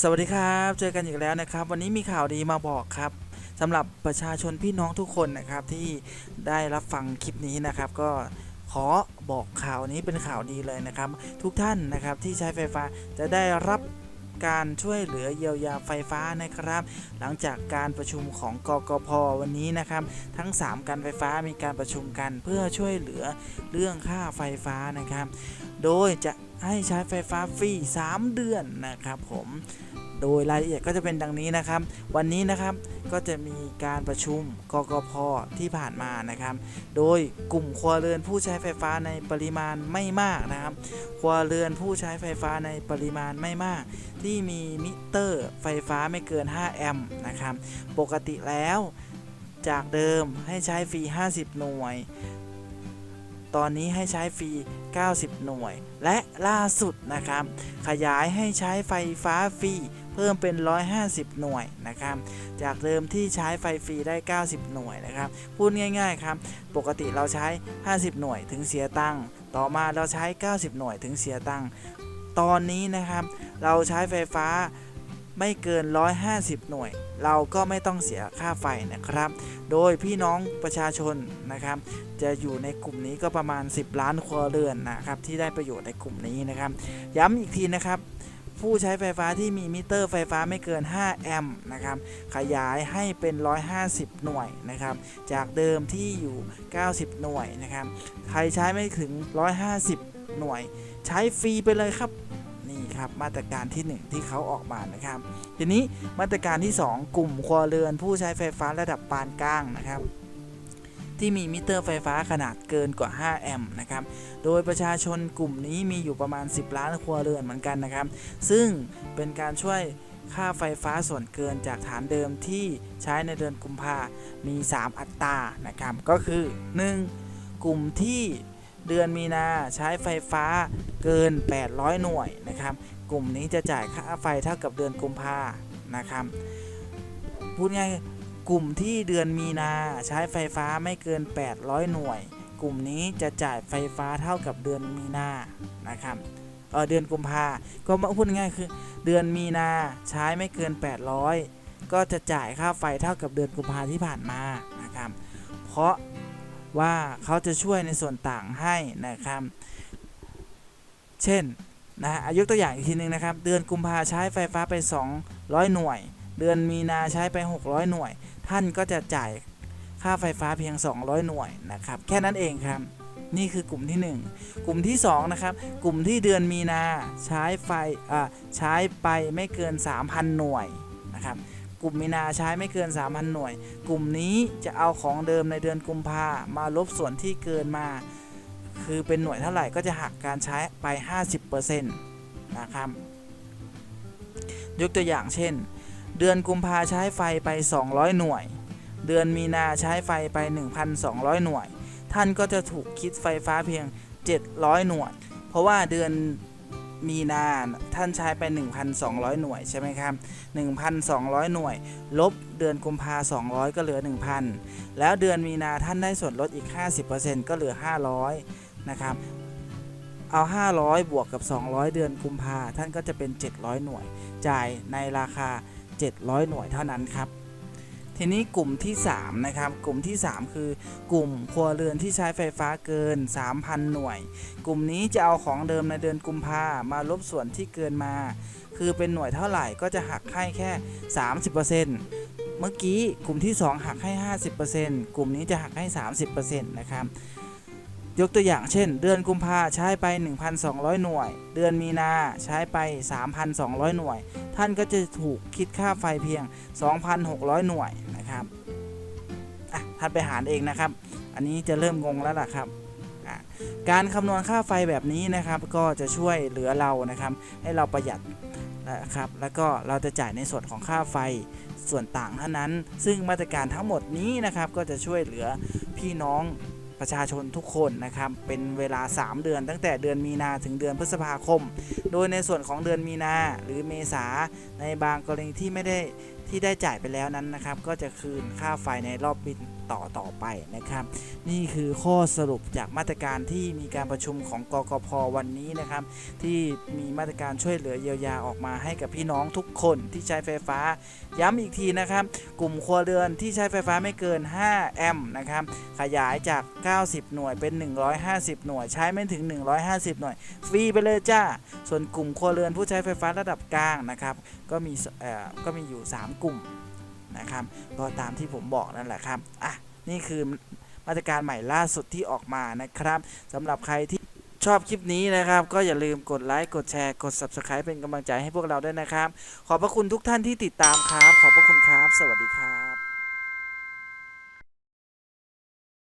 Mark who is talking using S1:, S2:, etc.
S1: สวัสดีครับ เจอกันอีกแล้วนะครับ วันนี้มีข่าวดีมาบอกครับสำหรับประชาชนพี่น้องทุกคนนะครับที่ได้รับฟังคลิปนี้นะครับ ก็ขอบอกข่าวนี้เป็นข่าวดีเลยนะครับ ทุกท่านนะครับที่ใช้ไฟฟ้าจะได้รับการช่วยเหลือเยียวยาไฟฟ้านะครับ หลังจากการประชุมของกกพวันนี้นะครับ ทั้ง 3 การไฟฟ้ามีการประชุมกันเพื่อช่วยเหลือเรื่องค่าไฟฟ้านะครับ โดยจะให้ใช้ไฟฟ้าฟรี 3 เดือนนะครับผมโดยรายละเอียดก็จะเป็นดังนี้นะครับ วันนี้นะครับก็จะมีการประชุมกกพที่ผ่านมานะครับ โดยกลุ่มครัวเรือนผู้ใช้ไฟฟ้าในปริมาณไม่มากนะครับ ครัวเรือนผู้ใช้ไฟฟ้าในปริมาณไม่มาก ที่มีมิเตอร์ไฟฟ้าไม่เกิน 5 แอมป์นะครับ ปกติแล้วจากเดิมให้ใช้ฟรี 50 หน่วย ตอนนี้ให้ใช้ฟรี 90 หน่วย และล่าสุดนะครับ ขยายให้ใช้ไฟฟ้าฟรีเพิ่มเป็น 150 หน่วยนะครับ จากเดิมที่ใช้ไฟฟรีได้ 90 หน่วยนะครับ พูดง่ายๆครับ ปกติเราใช้ 50 หน่วยถึงเสียตังค์ต่อมาเราใช้ 90 หน่วยถึงเสียตังค์ตอนนี้นะครับ เราใช้ไฟฟ้า ไม่เกิน 150 หน่วย เราก็ไม่ต้องเสียค่าไฟนะครับ โดยพี่น้องประชาชนนะครับ จะอยู่ในกลุ่มนี้ก็ประมาณ 10 ล้านครัวเรือนนะครับ ที่ได้ประโยชน์ในกลุ่มนี้นะครับ ย้ำอีกทีนะครับ ผู้ใช้ไฟฟ้าที่มีมิเตอร์ไฟฟ้าไม่เกิน 5 แอมป์นะครับ ขยายให้เป็น 150 หน่วยนะครับ จากเดิมที่อยู่ 90 หน่วยนะครับ ใครใช้ไม่ถึง 150 หน่วย ใช้ฟรีไปเลยครับ ครับมาตรการที่ 1 ที่เขาออกมานะครับ ทีนี้มาตรการที่ 2 กลุ่มครัวเรือนผู้ใช้ไฟฟ้าระดับปานกลางนะครับที่มีมิเตอร์ไฟฟ้าขนาดเกินกว่า 5 แอมป์นะครับ โดยประชาชนกลุ่มนี้มีอยู่ประมาณ 10 ล้านครัวเรือนเหมือนกันนะครับ ซึ่งเป็นการช่วยค่าไฟฟ้าส่วนเกินจากฐานเดิมที่ใช้ในเดือนกุมภามี 3 อัตรานะครับ ก็คือ 1. กลุ่มที่ เดือนมีนาใช้ไฟฟ้าเกิน 800 หน่วยนะครับ กลุ่มนี้จะจ่ายค่าไฟเท่ากับเดือนกุมภานะครับพูดง่ายกลุ่มที่เดือนมีนาใช้ไฟฟ้าไม่เกิน 800 หน่วย กลุ่มนี้จะจ่ายไฟฟ้าเท่ากับเดือนมีนานะครับเออเดือนกุมภาก็มาพูดง่ายๆคือ เดือนมีนาใช้ไม่เกิน 800 ก็จะจ่ายค่าไฟเท่ากับเดือนกุมภาที่ผ่านมานะครับ เพราะ ว่าเขาจะช่วยในส่วนต่างให้นะครับ เช่นนะฮะอายุตัวอย่างอีกทีหนึงนะครับ เดือนกุมภาใช้ไฟฟ้าไป 200 หน่วย เดือนมีนาใช้ไป 600 หน่วย ท่านก็จะจ่ายค่าไฟฟ้าเพียง 200 หน่วยนะครับ แค่นั้นเองครับ นี่คือกลุ่มที่ 1 กลุ่มที่2นะครับ กลุ่มที่เดือนมีนาใช้ไฟอ่าใช้ไปไม่เกิน 3,000 หน่วยนะครับ กลุ่มมีนาใช้ไม่เกิน 3,000 หน่วย กลุ่มนี้จะเอาของเดิมในเดือนกุมภามาลบส่วนที่เกินมา คือเป็นหน่วยเท่าไหร่ก็จะหักการใช้ไป 50%นะครับ ยกตัวอย่างเช่น เดือนกุมภาใช้ไฟไป 200 หน่วย เดือนมีนาใช้ไฟไป 1,200 หน่วย ท่านก็จะถูกคิดไฟฟ้าเพียง 700 หน่วย เพราะว่าเดือน มีนาท่านใช้ไป 1,200 หน่วยใช่ไหมครับ 1,200 หน่วย ลบเดือนกุมภา200 ก็เหลือ 1,000 แล้วเดือนมีนาท่านได้ส่วนลดอีก 50%ก็เหลือ 500 นะครับ เอา 500 บวกกับ 200 เดือนกุมภาท่านก็จะเป็น 700 หน่วย จ่ายในราคา 700 หน่วยเท่านั้นครับ ทีนี้กลุ่มที่ 3 นะครับ กลุ่มที่ 3 คือกลุ่มครัวเรือนที่ใช้ไฟฟ้าเกิน 3,000 หน่วย กลุ่มนี้จะเอาของเดิมในเดือนกุมภามาลบส่วนที่เกินมา คือเป็นหน่วยเท่าไหร่ก็จะหักให้แค่ 30%เมื่อกี้กลุ่มที่ 2 หักให้ 50%กลุ่มนี้จะหักให้ 30%นะครับ ยกตัวอย่างเช่น เดือนกุมภาใช้ไป 1,200 หน่วย เดือนมีนาใช้ไป 3,200 หน่วย ท่านก็จะถูกคิดค่าไฟเพียง 2,600 หน่วยนะครับอะท่านไปหารเองนะครับ อันนี้จะเริ่มงงแล้วล่ะครับ การคำนวณค่าไฟแบบนี้นะครับ ก็จะช่วยเหลือเรานะครับ ให้เราประหยัดนะครับ แล้วก็เราจะจ่ายในส่วนของค่าไฟส่วนต่างเท่านั้น ซึ่งมาตรการทั้งหมดนี้นะครับ ก็จะช่วยเหลือพี่น้อง ประชาชนทุกคนนะครับเป็นเวลา 3 เดือน ตั้งแต่เดือนมีนาถึงเดือนพฤษภาคม โดยในส่วนของเดือนมีนาหรือเมษาในบางกรณีที่ไม่ได้ที่ได้จ่ายไปแล้วนั้นนะครับ ก็จะคืนค่าไฟในรอบบิน ต่อต่อไปนะครับ นี่คือข้อสรุปจากมาตรการที่มีการประชุมของกกพวันนี้นะครับ ที่มีมาตรการช่วยเหลือเยียวยาออกมาให้กับพี่น้องทุกคนที่ใช้ไฟฟ้า ย้ำอีกทีนะครับ กลุ่มครัวเรือนที่ใช้ไฟฟ้าไม่เกิน 5 แอมป์นะครับขยายจาก 90 หน่วยเป็น 150 หน่วย ใช้ไม่ถึง 150 หน่วย ฟรีไปเลยจ้า ส่วนกลุ่มครัวเรือนผู้ใช้ไฟฟ้าระดับกลางนะครับ ก็มีก็มีอยู่ 3 กลุ่ม นะครับ ก็ตามที่ผมบอกนั่นแหละครับอะนี่คือมาตรการใหม่ล่าสุดที่ออกมานะครับสำหรับใครที่ชอบคลิปนี้นะครับ ก็อย่าลืมกดไลค์กดแชร์กด Subscribe เป็นกำลังใจให้พวกเราด้วยนะครับ ขอบพระคุณทุกท่านที่ติดตามครับ ขอบพระคุณครับ สวัสดีครับ